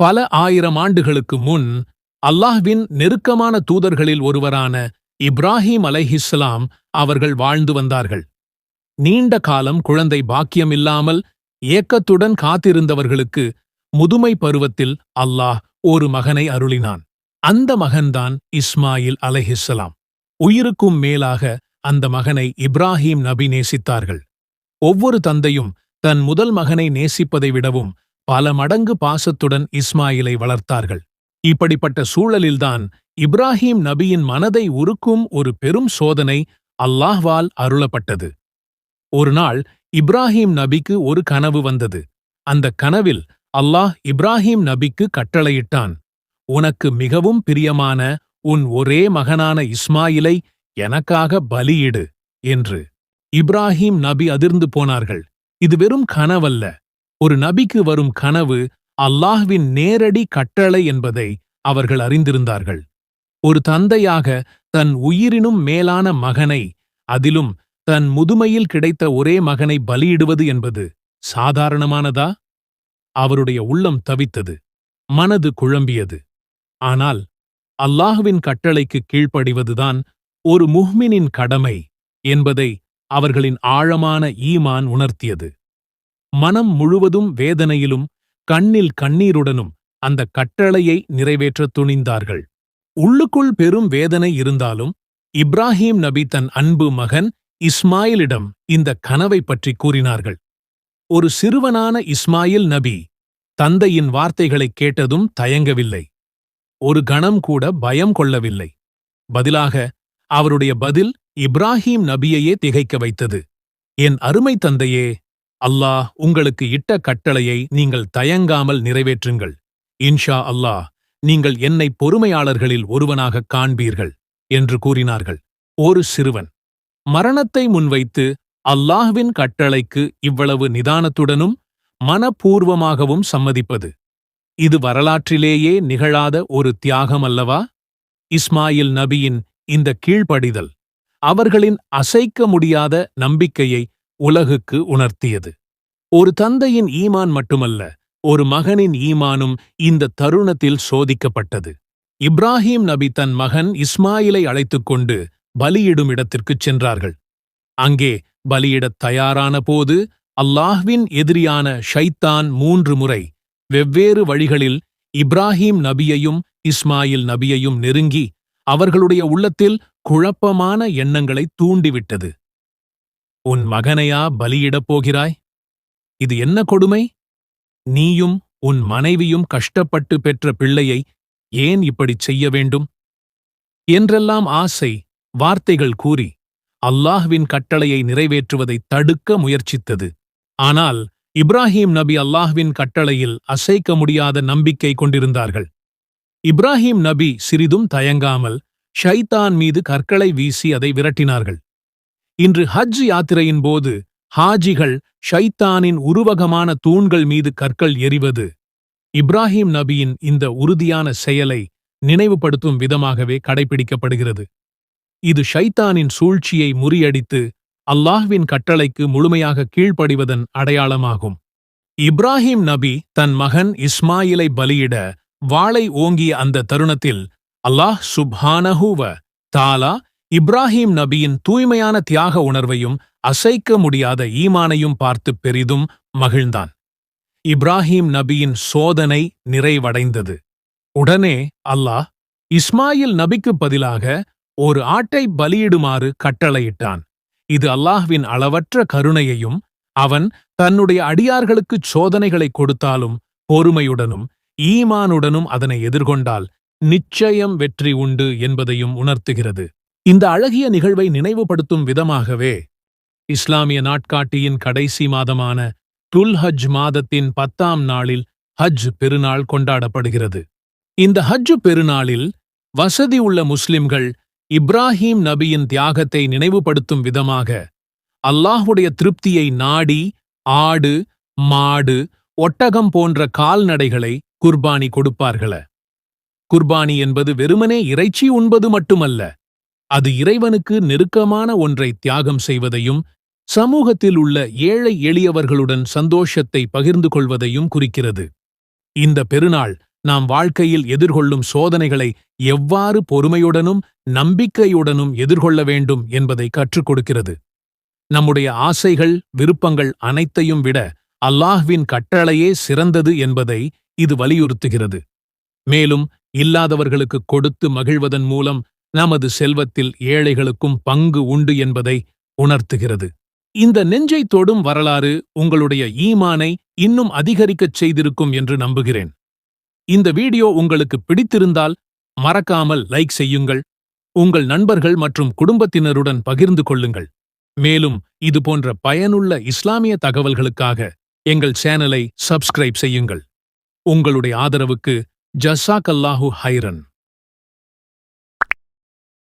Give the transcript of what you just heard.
பல ஆயிரம் ஆண்டுகளுக்கு முன் அல்லாஹ்வின் நெருக்கமான தூதர்களில் ஒருவரான இப்ராஹிம் அலைஹிஸ்ஸலாம் அவர்கள் வாழ்ந்து வந்தார்கள். நீண்ட காலம் குழந்தை பாக்கியமில்லாமல் ஏக்கத்துடன் காத்திருந்தவர்களுக்கு முதுமை பருவத்தில் அல்லாஹ் ஒரு மகனை அருளினான். அந்த மகன்தான் இஸ்மாயில் அலைஹிஸ்ஸலாம். உயிருக்கும் மேலாக அந்த மகனை இப்ராஹிம் நபி நேசித்தார்கள். ஒவ்வொரு தந்தையும் தன் முதல் மகனை நேசிப்பதை விடவும் பல மடங்கு பாசத்துடன் இஸ்மாயிலை வளர்த்தார்கள். இப்படிப்பட்ட சூழலில்தான் இப்ராஹீம் நபியின் மனதை உருக்கும் ஒரு பெரும் சோதனை அல்லாஹ்வால் அருளப்பட்டது. ஒரு நாள் இப்ராஹீம் நபிக்கு ஒரு கனவு வந்தது. அந்த கனவில் அல்லாஹ் இப்ராஹீம் நபிக்கு கட்டளையிட்டான் உனக்கு மிகவும் பிரியமான உன் ஒரே மகனான இஸ்மாயிலை எனக்காக பலியிடு என்று. இப்ராஹீம் நபி அதிர்ந்து போனார்கள். இது வெறும் கனவல்ல. ஒரு நபிக்கு வரும் கனவு அல்லாஹ்வின் நேரடி கட்டளை என்பதை அவர்கள் அறிந்திருந்தார்கள். ஒரு தந்தையாக தன் உயிரினும் மேலான மகனை அதிலும் தன் முதுமையில் கிடைத்த ஒரே மகனை பலியிடுவது என்பது சாதாரணமானதா? அவருடைய உள்ளம் தவித்தது மனது குழம்பியது. ஆனால் அல்லாஹ்வின் கட்டளைக்கு கீழ்ப்படிவதுதான் ஒரு முஹ்மினின் கடமை என்பதை அவர்களின் ஆழமான ஈமான் உணர்த்தியது. மனம் முழுவதும் வேதனையிலும் கண்ணில் கண்ணீருடனும் அந்த கட்டளையை நிறைவேற்றத் துணிந்தார்கள். உள்ளுக்குள் பெரும் வேதனை இருந்தாலும் இப்ராஹீம் நபி தன் அன்பு மகன் இஸ்மாயிலிடம் இந்த கனவை பற்றி கூறினார்கள். ஒரு சிறுவனான இஸ்மாயில் நபி தந்தையின் வார்த்தைகளைக் கேட்டதும் தயங்கவில்லை. ஒரு கணம் கூட பயம் கொள்ளவில்லை. பதிலாக அவருடைய பதில் இப்ராஹீம் நபியையே திகைக்க வைத்தது. என் அருமை தந்தையே அல்லாஹ் உங்களுக்கு இட்ட கட்டளையை நீங்கள் தயங்காமல் நிறைவேற்றுங்கள். இன்ஷா அல்லாஹ் நீங்கள் என்னை பொறுமையாளர்களில் ஒருவனாகக் காண்பீர்கள் என்று கூறினார்கள். ஒரு சிறுவன். மரணத்தை முன்வைத்து அல்லாஹ்வின் கட்டளைக்கு இவ்வளவு நிதானத்துடனும் மனப்பூர்வமாகவும் சம்மதிப்பது. இது வரலாற்றிலேயே நிகழாத ஒரு தியாகம் அல்லவா? இஸ்மாயில் நபியின் இந்த கீழ்ப்படிதல் அவர்களின் அசைக்க முடியாத நம்பிக்கையை உலகுக்கு உணர்த்தியது. ஒரு தந்தையின் ஈமான் மட்டுமல்ல ஒரு மகனின் ஈமானும் இந்த தருணத்தில் சோதிக்கப்பட்டது. இப்ராஹிம் நபி தன் மகன் இஸ்மாயிலை அழைத்துக் கொண்டு பலியிடும் இடத்திற்குச் சென்றார்கள். அங்கே பலியிடத் தயாரான போது அல்லாஹ்வின் எதிரியான ஷைத்தான் மூன்று முறை வெவ்வேறு வழிகளில் இப்ராஹிம் நபியையும் இஸ்மாயில் நபியையும் நெருங்கி அவர்களுடைய உள்ளத்தில் குழப்பமான எண்ணங்களை தூண்டிவிட்டது. உன் மகனையா பலியிடப் போகிறாய்? இது என்ன கொடுமை? நீயும் உன் மனைவியும் கஷ்டப்பட்டு பெற்ற பிள்ளையை ஏன் இப்படிச் செய்ய வேண்டும்? என்றெல்லாம் ஆசை வார்த்தைகள் கூறி அல்லாஹ்வின் கட்டளையை நிறைவேற்றுவதை தடுக்க முயற்சித்தது. ஆனால் இப்ராஹிம் நபி அல்லாஹ்வின் கட்டளையில் அசைக்க முடியாத நம்பிக்கை கொண்டிருந்தார்கள். இப்ராஹிம் நபி சிறிதும் தயங்காமல் ஷைத்தான் மீது கற்களை வீசி அதை விரட்டினார்கள். இன்று ஹஜ் யாத்திரையின் போது ஹாஜிகள் ஷைத்தானின் உருவகமான தூண்கள் மீது கற்கள் எறிவது. இப்ராஹிம் நபியின் இந்த உறுதியான செயலை நினைவுபடுத்தும் விதமாகவே கடைபிடிக்கப்படுகிறது. இது ஷைத்தானின் சூழ்ச்சியை முறியடித்து அல்லாஹ்வின் கட்டளைக்கு முழுமையாக கீழ்ப்படிவதன் அடையாளமாகும். இப்ராஹிம் நபி தன் மகன் இஸ்மாயிலை பலியிட வாளை ஓங்கிய அந்த தருணத்தில் அல்லாஹ் சுப்ஹானஹூவ தாலா இப்ராஹிம் நபியின் தூய்மையான தியாக உணர்வையும் அசைக்க முடியாத ஈமானையும் பார்த்து பெரிதும் மகிழ்ந்தான். இப்ராஹிம் நபியின் சோதனை நிறைவடைந்தது. உடனே அல்லாஹ் இஸ்மாயில் நபிக்குப் பதிலாக ஒரு ஆட்டை பலியிடுமாறு கட்டளையிட்டான். இது அல்லாஹ்வின் அளவற்ற கருணையையும் அவன் தன்னுடைய அடியார்களுக்குச் சோதனைகளை கொடுத்தாலும் பொறுமையுடனும் ஈமானுடனும் அதனை எதிர்கொண்டால் நிச்சயம் வெற்றி உண்டு என்பதையும் உணர்த்துகிறது. இந்த அழகிய நிகழ்வை நினைவுபடுத்தும் விதமாகவே இஸ்லாமிய நாட்காட்டியின் கடைசி மாதமான துல் ஹஜ் மாதத்தின் பத்தாம் நாளில் ஹஜ் பெருநாள் கொண்டாடப்படுகிறது. இந்த ஹஜ் பெருநாளில் வசதி உள்ள முஸ்லிம்கள் இப்ராஹிம் நபியின் தியாகத்தை நினைவுபடுத்தும் விதமாக அல்லாஹுடைய திருப்தியை நாடி ஆடு மாடு ஒட்டகம் போன்ற கால்நடைகளை குர்பானி கொடுப்பார்கள. குர்பானி என்பது வெறுமனே இறைச்சி உண்பது மட்டுமல்ல அது இறைவனுக்கு நெருக்கமான ஒன்றை தியாகம் செய்வதையும் சமூகத்தில் உள்ள ஏழை எளியவர்களுடன் சந்தோஷத்தை பகிர்ந்து கொள்வதையும் குறிக்கிறது. இந்த பெருநாள் நாம் வாழ்க்கையில் எதிர்கொள்ளும் சோதனைகளை எவ்வாறு பொறுமையுடனும் நம்பிக்கையுடனும் எதிர்கொள்ள வேண்டும் என்பதை கற்றுக் கொடுக்கிறது. நம்முடைய ஆசைகள் விருப்பங்கள் அனைத்தையும் விட அல்லாஹ்வின் கட்டளையே சிறந்தது என்பதை இது வலியுறுத்துகிறது. மேலும் இல்லாதவர்களுக்கு கொடுத்து மகிழ்வதன் மூலம் நமது செல்வத்தில் ஏழைகளுக்கும் பங்கு உண்டு என்பதை உணர்த்துகிறது. இந்த நெஞ்சை தொடும் வரலாறு உங்களுடைய ஈமானை இன்னும் அதிகரிக்கச் செய்திருக்கும் என்று நம்புகிறேன். இந்த வீடியோ உங்களுக்கு பிடித்திருந்தால் மறக்காமல் லைக் செய்யுங்கள். உங்கள் நண்பர்கள் மற்றும் குடும்பத்தினருடன் பகிர்ந்து கொள்ளுங்கள். மேலும் இது போன்ற பயனுள்ள இஸ்லாமிய தகவல்களுக்காக எங்கள் சேனலை சப்ஸ்கிரைப் செய்யுங்கள். உங்களுடைய ஆதரவுக்கு ஜஸ்ஸாக் அல்லாஹு ஹைரன்.